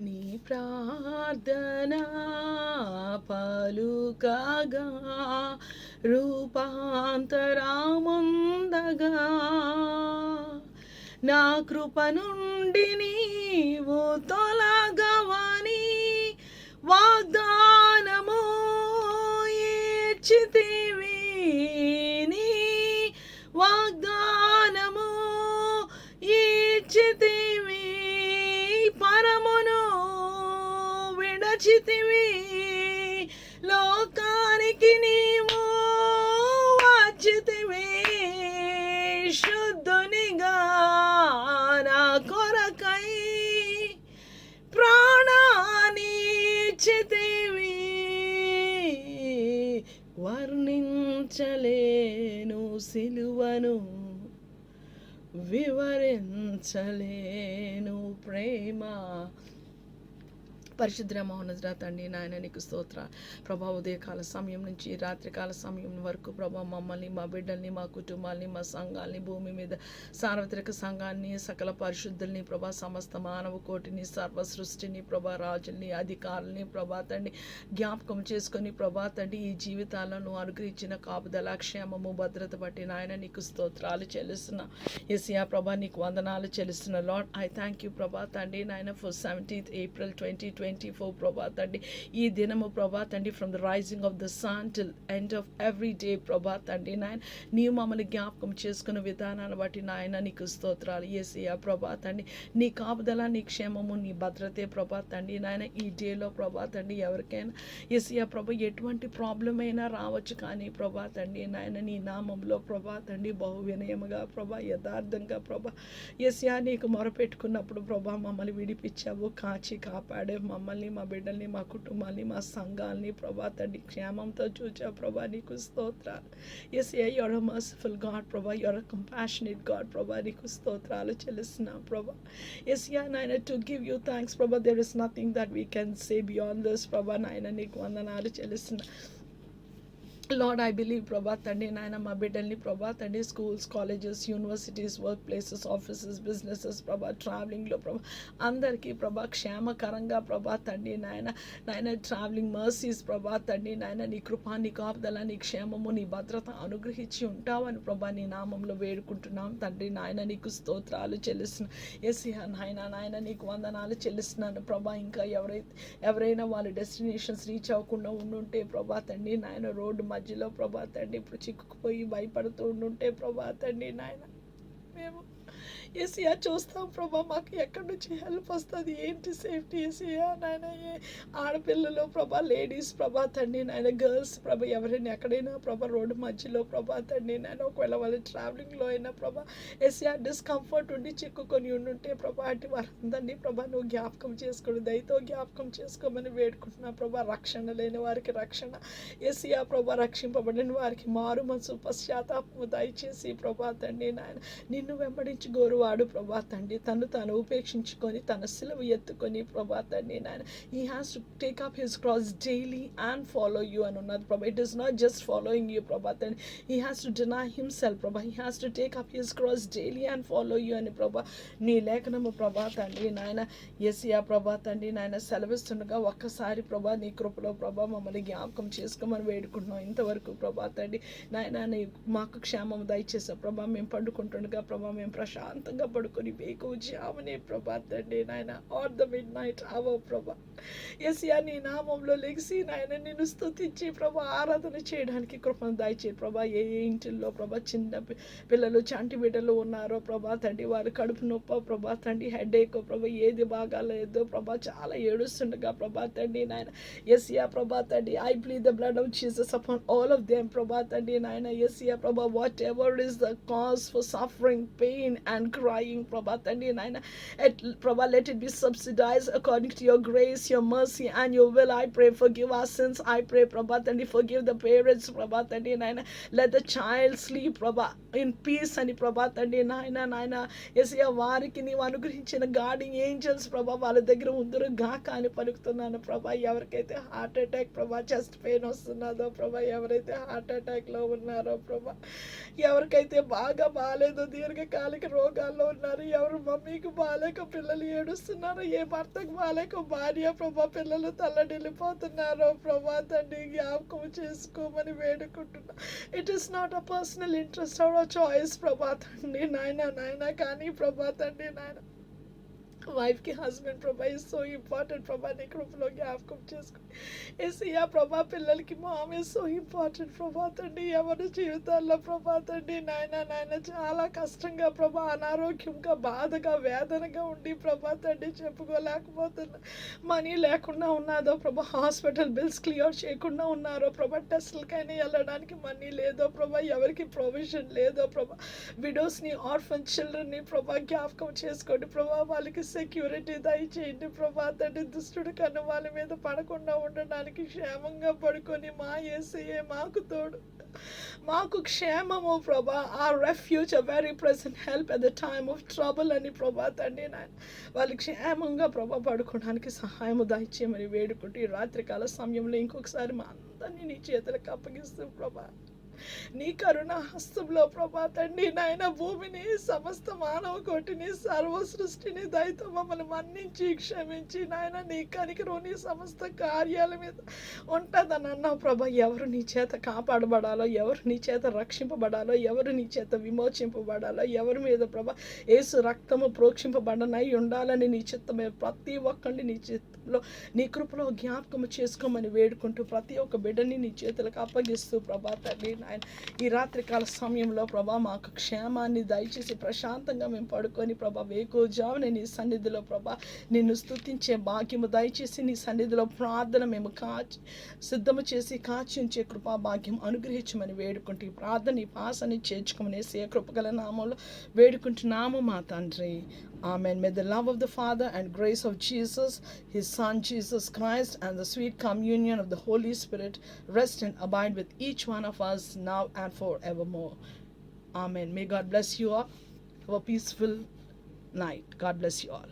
నీ ప్రార్థన పలుకగా రూపాంతరాముందగా. నా కృప నుండి నీవు తొలగవని వాగ్దానము ఇచ్చితివి నీ వాగ్దానము ఇచ్చితివి విడచితివి లోకానికి నీవు వచ్చితివి శుద్ధునిగా నా కొరకై ప్రాణాన్ని ఇచ్చితివి. వర్ణించలేను సిలువను వివరించలేను ప్రేమ పరిశుద్ర మౌనజ్రా తండ్రి నాయన నీకు స్తోత్ర. ప్రభా ఉదయకాల సమయం నుంచి రాత్రికాల సమయం వరకు ప్రభా మమ్మల్ని మా బిడ్డల్ని మా కుటుంబాల్ని మా సంఘాల్ని భూమి మీద సార్వత్రిక సంఘాన్ని సకల పరిశుద్ధుల్ని ప్రభా సమస్త మానవ కోటిని సర్వ సృష్టిని ప్రభా రాజుల్ని అధికారుల్ని ప్రభా తండ్రి జ్ఞాపకం చేసుకొని ప్రభా తండ్రి ఈ జీవితాలను అనుగ్రహించిన కాపుదల క్షేమము భద్రత బట్టి నాయన నీకు స్తోత్రాలు చెల్లిస్తున్నా ఎసియా ప్రభా నీకు వందనాలు చెల్లిస్తున్నా లాడ్ ఐ థ్యాంక్ యూ ప్రభా తండ్రి నాయన for seventeenth April twenty twenty twenty four ప్రభా తండ్రి ఈ దినము ప్రభా తండ్రి from the rising of the sun till end of every day ప్రభా తండ్రి నాయన. నీవు మమ్మల్ని జ్ఞాపకం చేసుకున్న విధానాన్ని బట్టి నాయన నీకు స్తోత్రాలు. ఏసయ్యా ప్రభా తండ్రి నీ కాపుదల నీ క్షేమము నీ భద్రతే ప్రభా తండ్రి నాయన. ఈ డేలో ప్రభా తండ్రి ఎవరికైనా ఏసయ్యా ప్రభా ఎటువంటి ప్రాబ్లం అయినా రావచ్చు కానీ ప్రభా తండ్రి నాయన నీ నామంలో ప్రభా తండ్రి బహు వినయముగా ప్రభా యథార్థంగా ప్రభా ఏసయా నీకు మొరపెట్టుకున్నప్పుడు ప్రభా మమ్మల్ని విడిపించావు కాచి కాపాడే మమ్మల్ని మా బిడ్డల్ని మా కుటుంబాన్ని మా సంఘాలని ప్రభా తండ్రి క్షేమంతో చూచా ప్రభా నీకు స్తోత్రాలు. Yes a your merciful God ప్రభా. యువర్ కంపాషనేట్ గాడ్ ప్రభా. నీకు స్తోత్రాలు చెల్లిస్తున్నాం ప్రభా. ఎస్ యా నాయన టు గివ్ యూ థ్యాంక్స్ ప్రభా. There is nothing that we can say beyond this ప్రభా. నాయన నీకు వందనాలు చెల్లిస్తున్నా. లార్డ్ ఐ బిలీవ్ ప్రభా తండ్రి నాయన మా బిడ్డల్ని ప్రభా తండ్రి schools colleges universities work places offices businesses ప్రభా ట్రావెలింగ్లో ప్రభా అందరికీ ప్రభా క్షేమకరంగా ప్రభా తండ్రి నాయన నాయన ట్రావెలింగ్ మర్సీస్ ప్రభా తండ్రి నాయన నీ కృప నీ కాపుదల నీ క్షేమము నీ భద్రత అనుగ్రహించి ఉంటావని ప్రభా నీ నామంలో వేడుకుంటున్నాం తండ్రి నాయన నీకు స్తోత్రాలు చెల్లిస్తున్నాను ఎస్ నాయన నాయన నీకు వందనాలు చెల్లిస్తున్నాను ప్రభా ఇంకా ఎవరైతే ఎవరైనా వాళ్ళ డెస్టినేషన్స్ రీచ్ అవ్వకుండా ఉండుంటే ప్రభా తండ్రి నాయన రోడ్డు మధ్యలో ప్రభా తండ్రి ఇప్పుడు చిక్కుకుపోయి భయపడుతూ ఉండుంటే ప్రభా తండ్రి నాయన. మేము ఏసీఆ చూస్తాం ప్రభా మాకు ఎక్కడి నుంచి హెల్ప్ వస్తుంది ఏంటి సేఫ్టీ ఏసీయా నాయన ఏ ఆడపిల్లలు ప్రభా లేడీస్ ప్రభా తండ్రి నాయన గర్ల్స్ ప్రభా ఎవరైనా ఎక్కడైనా ప్రభా రోడ్డు మధ్యలో ప్రభా తండ్రి నాయన ఒకవేళ వాళ్ళు ట్రావెలింగ్లో అయినా ప్రభా ఏసీఆ డిస్కంఫర్ట్ ఉండి చిక్కుకొని ఉండుంటే ప్రభా అటు వారందరినీ ప్రభా నువ్వు జ్ఞాపకం చేసుకోడు దయతో జ్ఞాపకం చేసుకోమని వేడుకుంటున్నా ప్రభా రక్షణ లేని వారికి రక్షణ. ఏసీఆ ప్రభా రక్షింపబడిన వారికి మారు మనసు పశ్చాత్తాపము దయచేసి ప్రభా తండ్రి నాయన నిన్ను వెంబడించి వాడు ప్రభా తండ్రి. తను తాను ఉపేక్షించుకొని తన సిలువ ఎత్తుకొని ప్రభా తండ్రి నాయన he has to take up his cross daily and follow you అని ఉన్నది ప్రభా. It is not just following you ప్రభా తండ్రి. He has to deny himself ప్రభా. He has to take up his cross daily and follow you అని ప్రభా. నీ లేఖనము ప్రభా తండ్రి నాయన ఎసియా ప్రభా తండ్రి నాయన సెలవిస్తుండగా ఒక్కసారి ప్రభా నీ కృపలో ప్రభా మమ్మల్ని జ్ఞాపకం చేసుకోమని వేడుకుంటున్నాం. ఇంతవరకు ప్రభా తండ్రి నాయన మాకు క్షేమం దయచేసా ప్రభా. మేము పండుకుంటుండగా ప్రభా మేము ప్రశాంతంగా పడుకొని వేకు జామనే ప్రభా తండ్రి నాయన. Or the midnight hour ప్రభా. ఎసియా నీ నామంలో లెగిసి నాయన నిన్ను స్తుతించి ప్రభా ఆరాధన చేయడానికి కృపను దాయిచే ప్రభా. ఏ ఏ ఇంటిల్లో ప్రభా చిన్న పిల్లలు చంటి బిడ్డలు ఉన్నారో ప్రభా తండ్రి వారి కడుపు నొప్ప ప్రభా తండ్రి హెడేక్ ప్రభా ఏది బాగాలేదో ప్రభా చాలా ఏడుస్తుండగా ప్రభా తండ్రి నాయన. ఎసియా ప్రభా తండ్రి I plead the blood of Jesus upon all of them ప్రభా తండ్రి నాయన. ఎసియా ప్రభా whatever is the cause for suffering pain and crying, ప్రభా Tandi Naina. At, Prabha, let it be subsidized according to your grace, your mercy, and your will. I pray, forgive our sins. I pray, Prabha, Tandi, forgive the parents, Prabha, Tandi, Naina. Let the child sleep, Prabha, in peace, and Prabha, Tandi, Naina, Naina. ఎస్ఐ వారికి నీవు అనుగ్రహించిన guarding angels ప్రభా వాళ్ళ దగ్గర ఉందరు గాక అని పలుకుతున్నాను ప్రభా ఎవరికైతే హార్ట్ అటాక్ ప్రభా చెస్ట్ పెయిన్ వస్తున్నదో ప్రభా ఎవరైతే హార్ట్ అటాక్లో ఉన్నారో ప్రభా ఎవరికైతే బాగా బాగాలేదో దీర్ఘకాలిక రోగాలు విషయాల్లో ఉన్నారు. ఎవరు మమ్మీకి బాగాలేక పిల్లలు ఏడుస్తున్నారు ఏ భర్తకు బాగాలేక భార్య ప్రభా పిల్లలు తల్లడిల్లిపోతున్నారో ప్రభా తండ్రి జ్ఞాపకం చేసుకోమని వేడుకుంటున్నా. It is not a personal interest our choice ప్రభా తండ్రి నాయన నాయన కానీ ప్రభా తండ్రి నాయన. వైఫ్కి హస్బెండ్ ప్రభా ఇస్ సో ఇంపార్టెంట్ ప్రభా నీ కృపలో జ్ఞాపకం చేసుకుని ఏసయ్యా ప్రభా పిల్లలకి మామ్ ఇస్ సో ఇంపార్టెంట్ ప్రభా తండ్రి ఎవరి జీవితాల్లో ప్రభా తండ్రి నాయన నాయన చాలా కష్టంగా ప్రభా అనారోగ్యంగా బాధగా వేదనగా ఉండి ప్రభా తండ్రి చెప్పుకోలేకపోతున్నా మనీ లేకుండా ఉన్నదో ప్రభా హాస్పిటల్ బిల్స్ క్లియర్ చేయకుండా ఉన్నారో ప్రభా టెస్టులకైనా వెళ్ళడానికి మనీ లేదో ప్రభా ఎవరికి ప్రొవిజన్ లేదో ప్రభా విడోస్ని ఆర్ఫన్ చిల్డ్రన్ని ప్రభా జ్ఞాపకం చేసుకోండి ప్రభా వాళ్ళకి సెక్యూరిటీ దయచేయండి ప్రభా. తండ్రి దుష్టుడు కన్ను వాళ్ళ మీద పడకుండా ఉండడానికి క్షేమంగా పడుకొని మా ఏసయ్యే మాకు తోడు. మాకు క్షేమము ప్రభా. A refuge a very present help at the time of trouble అని ప్రభా తండ్రి నాయన వాళ్ళు క్షేమంగా ప్రభా పడుకోవడానికి సహాయము దయచేయమని వేడుకుంటూ ఈ రాత్రికాల సమయంలో ఇంకొకసారి మా అందరినీ నీ చేతులకు అప్పగిస్తూ ప్రభా. నీ కరుణ హస్తంలో ప్రభా తండ్రి నాయన భూమిని సమస్త మానవ కోటిని సర్వ సృష్టిని దయతో మమ్మల్ని మన్నించి క్షమించి నాయన నీ కనికరు నీ సమస్త కార్యాల మీద ఉంటుందని అన్నావు ప్రభా. ఎవరు నీ చేత కాపాడబడాలో ఎవరు నీ చేత రక్షింపబడాలో ఎవరు నీ చేత విమోచింపబడాలో ఎవరి మీద ప్రభా ఏసు రక్తము ప్రోక్షింపబడనై ఉండాలని నీ చిత్తమే. ప్రతి ఒక్కరిని నీ చిత్తంలో నీ కృపలో జ్ఞాపకం చేసుకోమని వేడుకుంటూ ప్రతి ఒక్క బిడ్డని నీ చేతులకు అప్పగిస్తూ ప్రభా తండ్రి నాయన. ఈ రాత్రికాల సమయంలో ప్రభా మాకు క్షేమాన్ని దయచేసి ప్రశాంతంగా మేము పడుకొని ప్రభా వేకోజామున నీ సన్నిధిలో ప్రభా నిన్ను స్తుతించే భాగ్యము దయచేసి నీ సన్నిధిలో ప్రార్థన మేము కాచి సిద్ధము చేసి కాచి ఉంచే కృపా భాగ్యం అనుగ్రహించమని వేడుకుంటూ ఈ ప్రార్థన ఈ పాసని చేర్చుకోమని ఏ కృపగల నామంలో వేడుకుంటున్నాము మా తండ్రి. Amen. May the love of the Father and grace of Jesus, His Son Jesus Christ, and the sweet communion of the Holy Spirit rest and abide with each one of us now and forevermore. Amen. May God bless you all. Have a peaceful night. God bless you all.